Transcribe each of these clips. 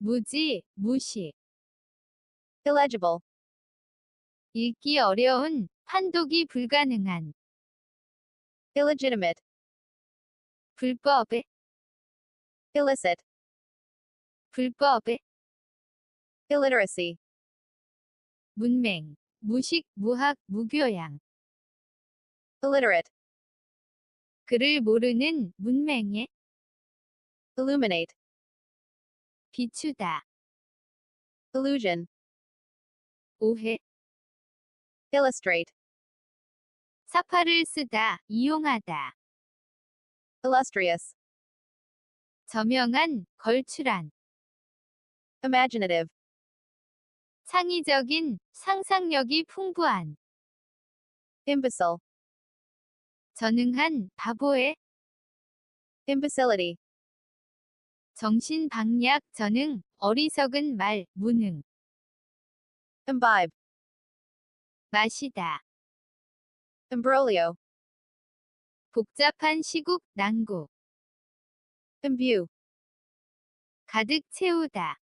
무지, 무식. illegible, 읽기 어려운, 판독이 불가능한. illegitimate, 불법의, illicit, 불법의. illiteracy, 문맹, 무식, 무학, 무교양. illiterate, 그를 모르는, 문맹에, illuminate, 비추다, illusion, 오해, illustrate, 사파를 쓰다, 이용하다. illustrious, 저명한, 걸출한. imaginative, 창의적인, 상상력이 풍부한. imbecile, 전능한, 바보의, imbecility, 정신박약, 전능, 어리석은 말, 무능. imbibe, 마시다. imbroglio, 복잡한 시국, 난국. imbue, 가득 채우다.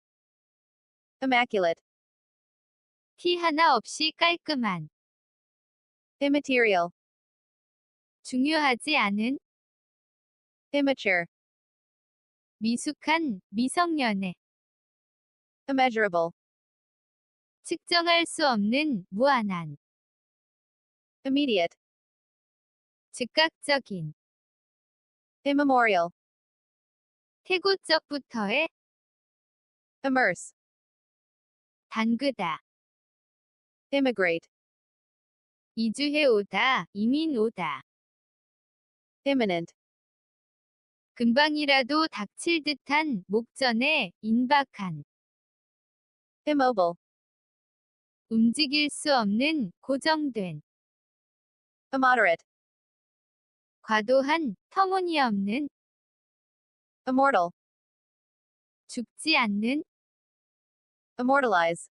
immaculate, 티 하나 없이 깔끔한. immaterial, 중요하지 않은, immature, 미숙한, 미성년의. immeasurable, 측정할 수 없는, 무한한. immediate, 즉각적인. immemorial, 태고적부터의, immerse, 담그다. immigrate, 이주해 오다, 이민 오다. imminent, 금방이라도 닥칠 듯한, 목전에, 임박한. immobile, 움직일 수 없는, 고정된. immoderate, 과도한, 터무니없는, immortal, 죽지 않는, immortalize,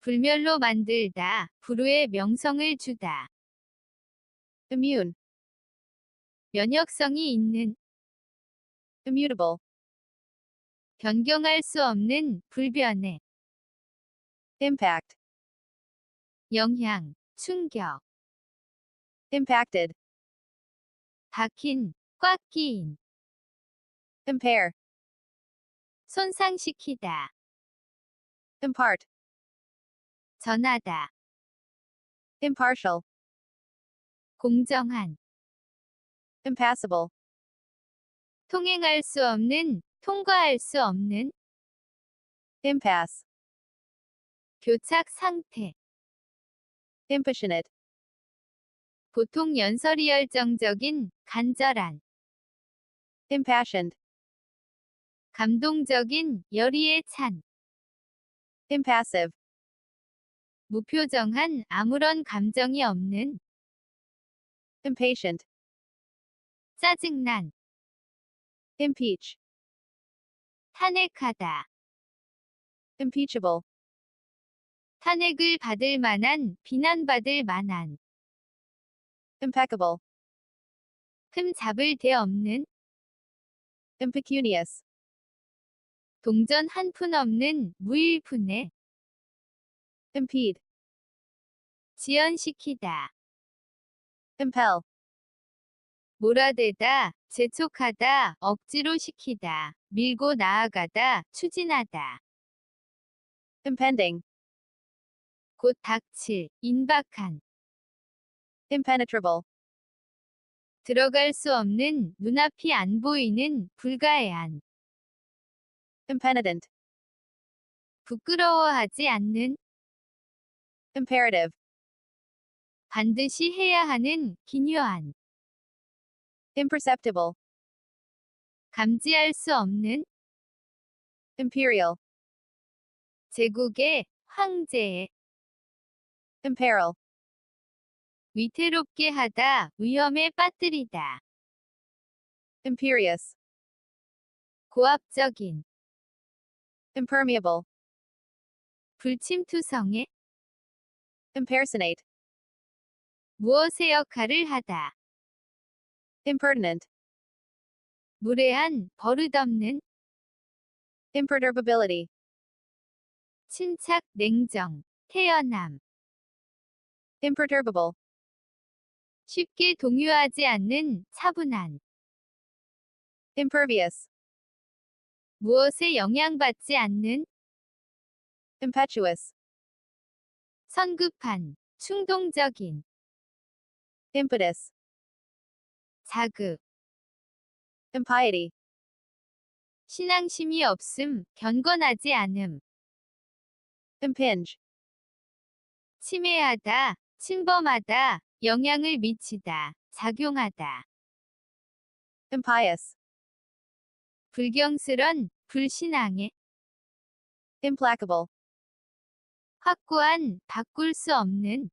불멸로 만들다, 불후의 명성을 주다. immune, 면역성이 있는, immutable, 변경할 수 없는, 불변의, impact, 영향, 충격, impacted, 박힌, 꽉 끼인, impair, 손상시키다, impart, 전하다, impartial, 공정한, impassable, 통행할 수 없는, 통과할 수 없는, impasse, 교착 상태, impassionate, 보통 연설이 열정적인, 간절한, impassioned, 감동적인, 열의에 찬, impassive, 무표정한, 아무런 감정이 없는, impatient, 짜증난, impeach, 탄핵하다, impeachable, 탄핵을 받을 만한, 비난받을 만한, impeccable, 틈 잡을 데 없는, impecunious, 동전 한 푼 없는, 무일푼의, impede, 지연시키다, impel, 몰아대다, 재촉하다, 억지로 시키다, 밀고 나아가다, 추진하다, impending, 곧 닥칠, 임박한, impenetrable, 들어갈 수 없는, 눈앞이 안 보이는, 불가해한, impenitent, 부끄러워하지 않는, imperative, 반드시 해야 하는, 기묘한, imperceptible, 감지할 수 없는, imperial, 제국의, 황제의, imperil, 위태롭게 하다, 위험에 빠뜨리다, imperious, 고압적인, impermeable, 불침투성에, impersonate, 무엇의 역할을 하다, impertinent, 무례한, 버릇없는, imperturbability, 침착, 냉정, 태연함, imperturbable, 쉽게 동요하지 않는 차분한, impervious, 무엇에 영향받지 않는, impetuous, 성급한, 충동적인, impetus, 자극, impiety, 신앙심이 없음, 경건하지 않음, impinge, 침해하다, 침범하다, 영향을 미치다, 작용하다, impious, 불경스런, 불신앙에, implacable, 확고한, 바꿀 수 없는,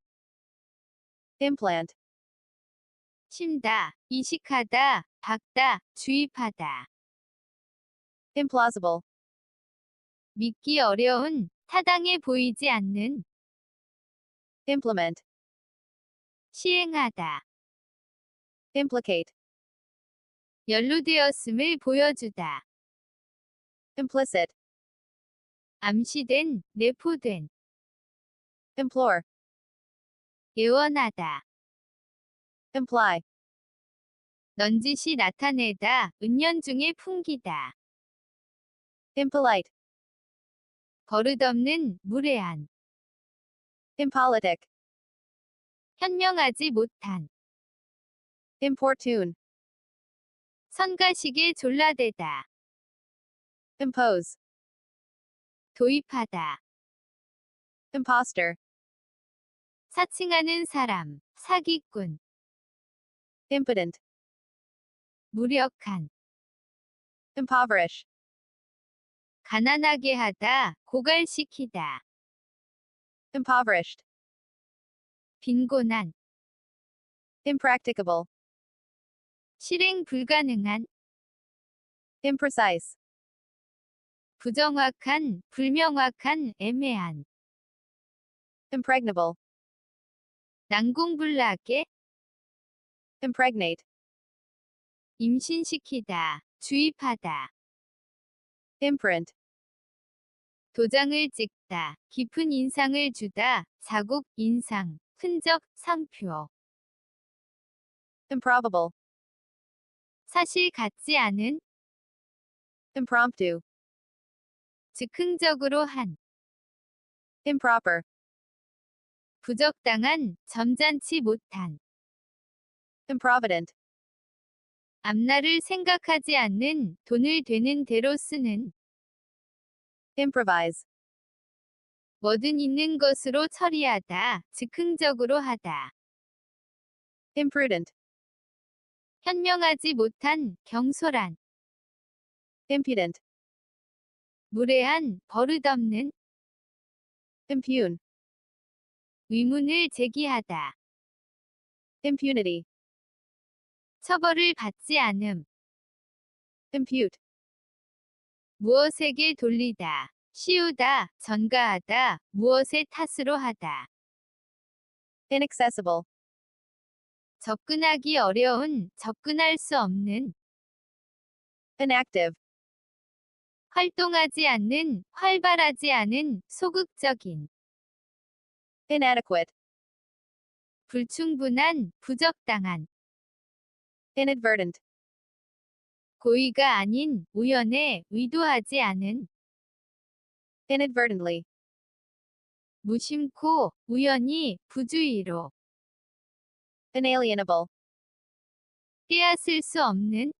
implant, 심다, 이식하다, 박다, 주입하다, implausible, 믿기 어려운, 타당해 보이지 않는, implement, 시행하다, implicate, 연루되었음을 보여주다, implicit, 암시된, 내포된, implore, 예원하다, imply, 넌지시 나타내다, 은연 중에 풍기다, impolite, 버릇없는, 무례한, impolitic, 현명하지 못한, importune, 선가식에 졸라대다, impose, 도입하다, imposter, 사칭하는 사람, 사기꾼, impotent, 무력한, impoverish, 가난하게 하다, 고갈시키다, impoverished, 빈곤한, impracticable, 실행 불가능한, imprecise, 부정확한, 불명확한, 애매한, impregnable, 난공불락에, impregnate, 임신시키다, 주입하다, imprint, 도장을 찍다, 깊은 인상을 주다, 자국, 인상, 흔적, 상표, improbable, 사실 같지 않은, impromptu, 즉흥적으로 한, improper, 부적당한, 점잖지 못한, improvident, 앞날을 생각하지 않는, 돈을 되는 대로 쓰는, improvise, 뭐든 있는 것으로 처리하다, 즉흥적으로 하다, imprudent, 현명하지 못한, 경솔한, impudent, 무례한, 버릇없는, impugn, 의문을 제기하다, impunity, 처벌을 받지 않음, impute, 무엇에게 돌리다, 씌우다, 전가하다, 무엇의 탓으로 하다, inaccessible, 접근하기 어려운, 접근할 수 없는, inactive, 활동하지 않는, 활발하지 않은, 소극적인, inadequate, 불충분한, 부적당한, inadvertent, 고의가 아닌, 우연에, 의도하지 않은, inadvertently, 무심코, 우연히, 부주의로, inalienable, 빼앗을 수 없는,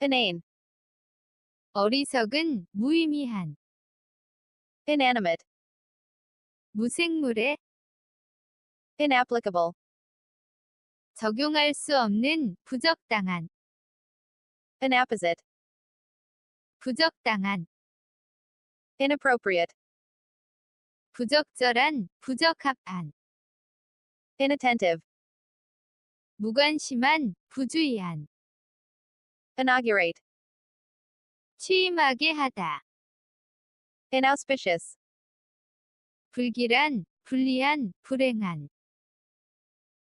inane, 어리석은, 무의미한, inanimate, 무생물에, inapplicable, 적용할 수 없는, 부적당한, inapposite, 부적당한, inappropriate, 부적절한, 부적합한, inattentive, 무관심한, 부주의한, inaugurate, 취임하게 하다, inauspicious, 불길한, 불리한, 불행한,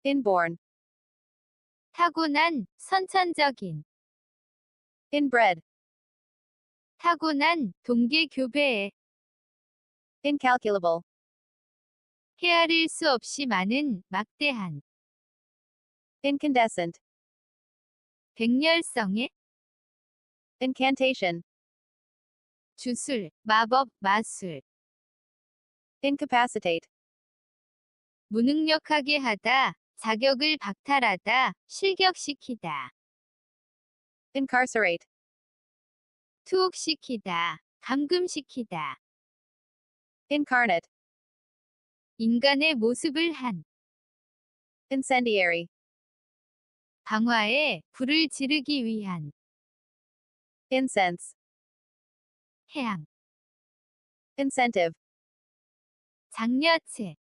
inborn, 타고난, 선천적인, inbred, 타고난 동계 교배에 incalculable, 헤아릴 수 없이 많은 막대한 incandescent, 백렬성의 incantation, 주술, 마법, 마술, incapacitate, 무능력하게 하다, 자격을 박탈하다, 실격시키다, incarcerate, 투옥시키다, 감금시키다, incarnate, 인간의 모습을 한, incendiary, 방화에 불을 지르기 위한, incense, 해양, incentive, 장려체,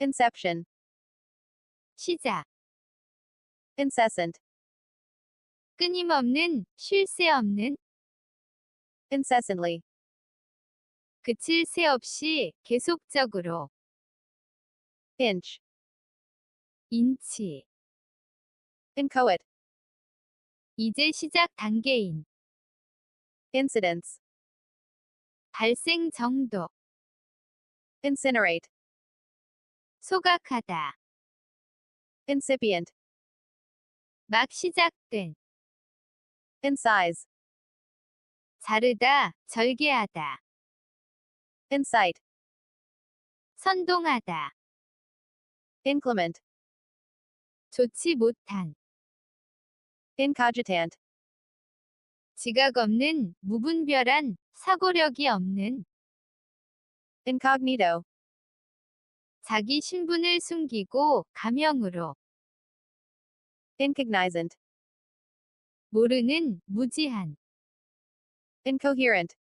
inception, 시작, incessant, 끊임없는, 쉴 새 없는, incessantly, 그칠 새 없이, 계속적으로, inch, 인치, inchoate, 이제 시작 단계인, incidence, 발생 정도, incinerate, 소각하다, incipient, 막 시작된, incise, 자르다, 절개하다, incite, 선동하다, inclement, 좋지 못한, incogitant, 지각 없는, 무분별한, 사고력이 없는, incognito, 자기 신분을 숨기고, 가명으로, incognizant, 모르는, 무지한, incoherent,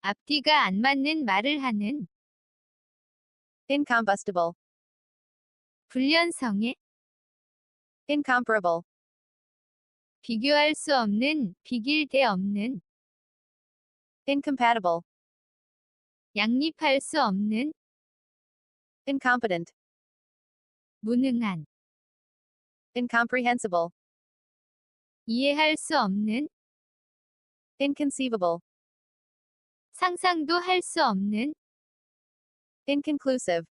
앞뒤가 안 맞는 말을 하는, incombustible, 불련성에, incomparable, 비교할 수 없는, 비길대 없는, incompatible, 양립할 수 없는, incompetent, 무능한, incomprehensible, 이해할 수 없는, inconceivable, 상상도 할 수 없는, inconclusive,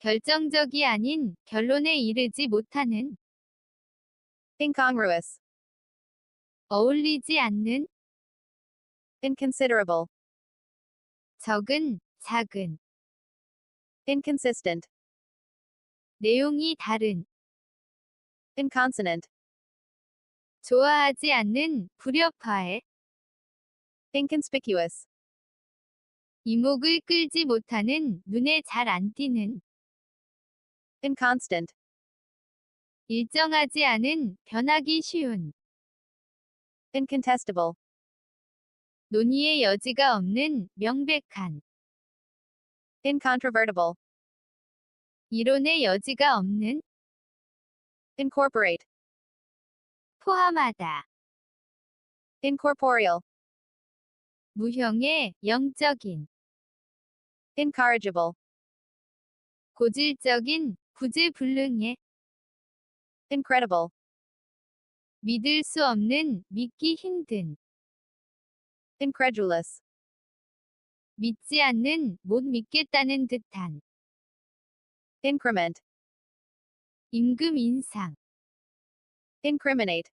결정적이 아닌, 결론에 이르지 못하는, incongruous, 어울리지 않는, inconsiderable, 적은, 작은, inconsistent, 내용이 다른, inconsonant, 좋아하지 않는, 불협화에, inconspicuous, 이목을 끌지 못하는, 눈에 잘 안 띄는, inconstant, 일정하지 않은, 변하기 쉬운, incontestable, 논의의 여지가 없는, 명백한, incontrovertible, 이론의 여지가 없는, incorporate, 포함하다, incorporeal, 무형의, 영적인, incorrigible, 고질적인, 구제불능의, incredible, 믿을 수 없는, 믿기 힘든, incredulous, 믿지 않는, 못 믿겠다는 듯한, increment, 임금 인상, incriminate,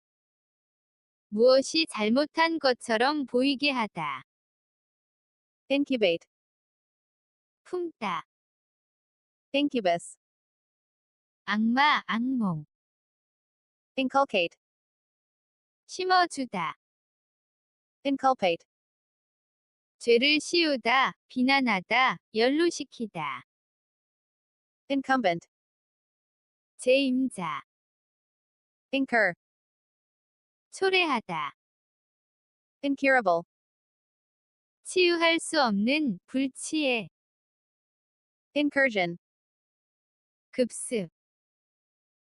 무엇이 잘못한 것처럼 보이게 하다, incubate, 품다, incubus, 악마, 악몽, inculcate, 심어주다, inculpate, 죄를 씌우다, 비난하다, 연루시키다, incumbent, 재임자, incur, 초래하다, incurable, 치유할 수 없는, 불치해, incursion, 급습,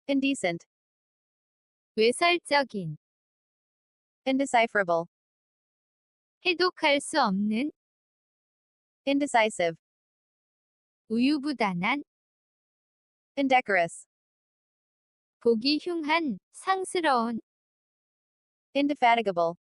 indecent, 외설적인, indecipherable, 해독할 수 없는, indecisive, 우유부단한, indecorous, 보기 흉한, 상스러운, indefatigable,